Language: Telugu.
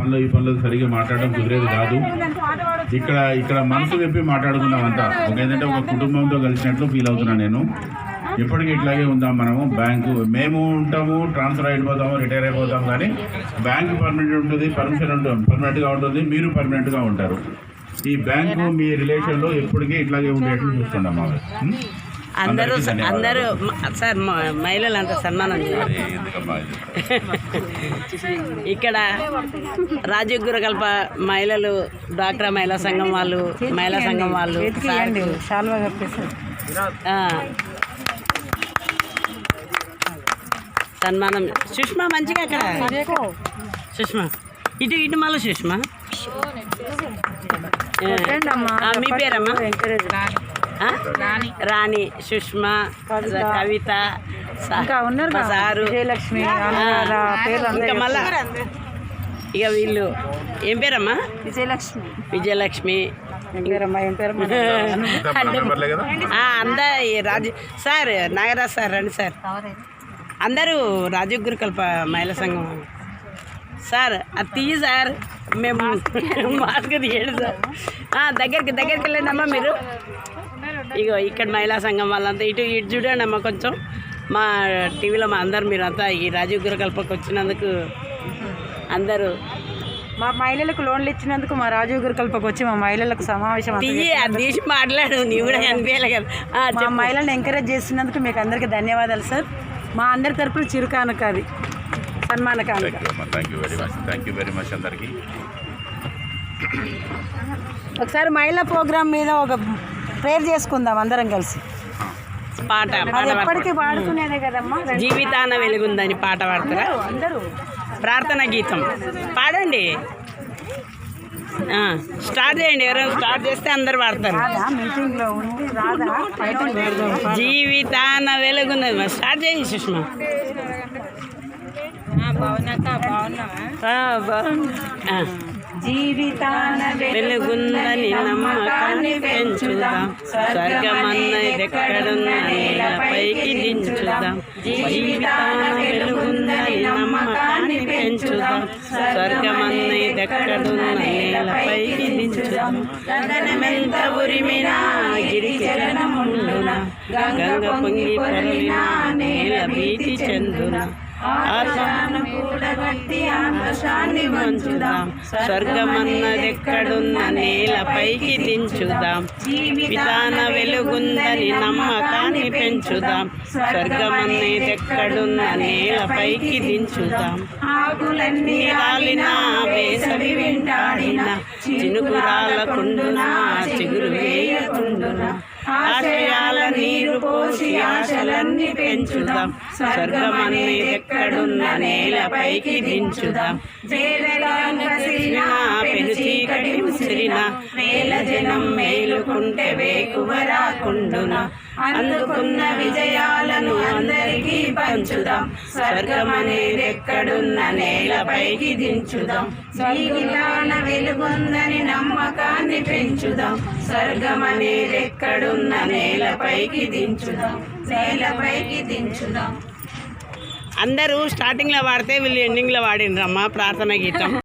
పనులు ఈ పనులు సరిగ్గా మాట్లాడడం కుదిరేది కాదు. ఇక్కడ ఇక్కడ మనసు చెప్పి మాట్లాడుకుందాం అంతా. ఒక ఏంటంటే ఒక కుటుంబంతో కలిసినట్లు ఫీల్ అవుతున్నాను నేను. ఇప్పటికీ ఇట్లాగే ఉందాం మనము. బ్యాంకు మేము ఉంటాము ట్రాన్స్ఫర్ అయిపోతాము రిటైర్ అయిపోతాం కానీ బ్యాంకు పర్మనెంట్ ఉంటుంది పర్మిషన్ ఉంటుంది పర్మనెంట్గా ఉంటుంది మీరు పర్మనెంట్గా ఉంటారు. ఈ బ్యాంకు మీ రిలేషన్లో ఎప్పటికీ ఇట్లాగే ఉండేట్లు చూస్తున్నాం? అందరూ. అందరూ సార్ మ- మహిళలు అంత సన్మానం చేయాలి? ఇక్కడ రాజీవ్ గురకల్ప మహిళలు డాక్రా మహిళా సంఘం వాళ్ళు మహిళా సంఘం వాళ్ళు. సన్మానం. సుష్మా మంచిగా అక్కడ. సుష్మా. ఇటు ఇటు మళ్ళీ సుష్మా. మీ పేరమ్మా? రాణి. సుష్మా కవిత. సారు. విజయలక్ష్మి మళ్ళా? ఇక వీళ్ళు. ఏం పేరమ్మా? విజయలక్ష్మి. విజయలక్ష్మి. అందా రాజు సార్ నాగరాజ్ సార్ రండి సార్. అందరూ రాజీవ్ గురుకల్ప మహిళా సంఘం సార్ అది తీయి సార్ మేము మాస్క్ తీయండి సార్. దగ్గరికి దగ్గరికి వెళ్ళండి అమ్మా మీరు. ఇగో ఇక్కడ మహిళా సంఘం వాళ్ళంతా ఇటు ఇటు చూడండి అమ్మా కొంచెం. మా టీవీలో మా అందరు మీరు అంతా ఈ రాజీవ్ గురుకల్పకు వచ్చినందుకు అందరూ. మా మహిళలకు లోన్లు ఇచ్చినందుకు మా రాజీవ్ గురుకల్పకు వచ్చి మా మహిళలకు సమావేశం తీసి మాట్లాడు నీవు కూడా కనిపించాలి కదా. మా. మహిళలను ఎంకరేజ్ చేసినందుకు మీకు అందరికీ ధన్యవాదాలు సార్ మా అందరి తరపున చిరుకానుక అది. సన్మాన కానుక. థ్యాంక్ యూ అమ్మా. Thank you very much thank you very much అందరికీ. ఒకసారి మహిళా ప్రోగ్రామ్ మీద ఒక ప్రేయర్ చేసుకుందాం అందరం కలిసి. పాట అది. ఎప్పటికీ పాడుకునేదే కదమ్మా? జీవితాన వెలుగుందని పాట పాడతారా? అందరూ ప్రార్థన గీతం. పాడండి. ఆ, స్టార్ట్ చేయండి. ఎవరైనా స్టార్ట్ చేస్తే అందరు పాడతారు. రాదా మీటింగ్లో ఉండి రాదా ఫైటింగ్ పెడదాం జీవితాన వెలుగుందని మరి స్టార్ట్ చేయండి సుష్మా. ఆ, బాగుంది. జీవితాన వెలుగుందని నమ్మకాన్ని పెంచుదాం. స్వర్గమన్నదెక్కడున్న నేలపైకి దించుదాం. జీవితాన వెలుగుందని నమ్మకాన్ని పెంచుదాం. స్వర్గమన్నదెక్కడున్న నేలపైకి దించుదాం. గగనమెంత ఉరిమినా గిరికిరణముండున గంగ పొంగి పొరలినా నేల భీతి చెందున. ఆశాను కూడగట్టి ఆకాశాన్ని వంచుదాం. స్వర్గమన్నదెక్కడున్న నేలపైకి దించుదాం. విధాన వెలుగుందని నమ్మకాన్ని పెంచుదాం. స్వర్గమన్నదెక్కడున్న నేలపైకి దించుదాం. ఆకులన్నీ రాలిన వేసవి వెంటాడిన చినుకు రాలకుండునా చిగురు వేయకుండునా ఆశయాల నీరు పోసి ఆశలన్నీ పెంచుదాం. స్వర్గమనే ఎక్కడున్న నేలపైకి దించుదాం. చేదరినా పెను చీకటి ముసిరిన వేల జనం మేలుకుంటే వేకువ అందుకున్న విజయాలను పంచుదాం స్వర్గమనేది ఎక్కడున్న నేలపైకి దించుదాం. జీవితాన వెలుగుందని నమ్మకాన్ని పెంచుదాం. స్వర్గమనేది ఎక్కడున్న నేలపైకి దించుదాం. నేలపైకి దించుదాం. అందరూ స్టార్టింగ్లో వాడితే వీళ్ళు ఎండింగ్లో వాడినరమ్మా ప్రార్థన గీతం.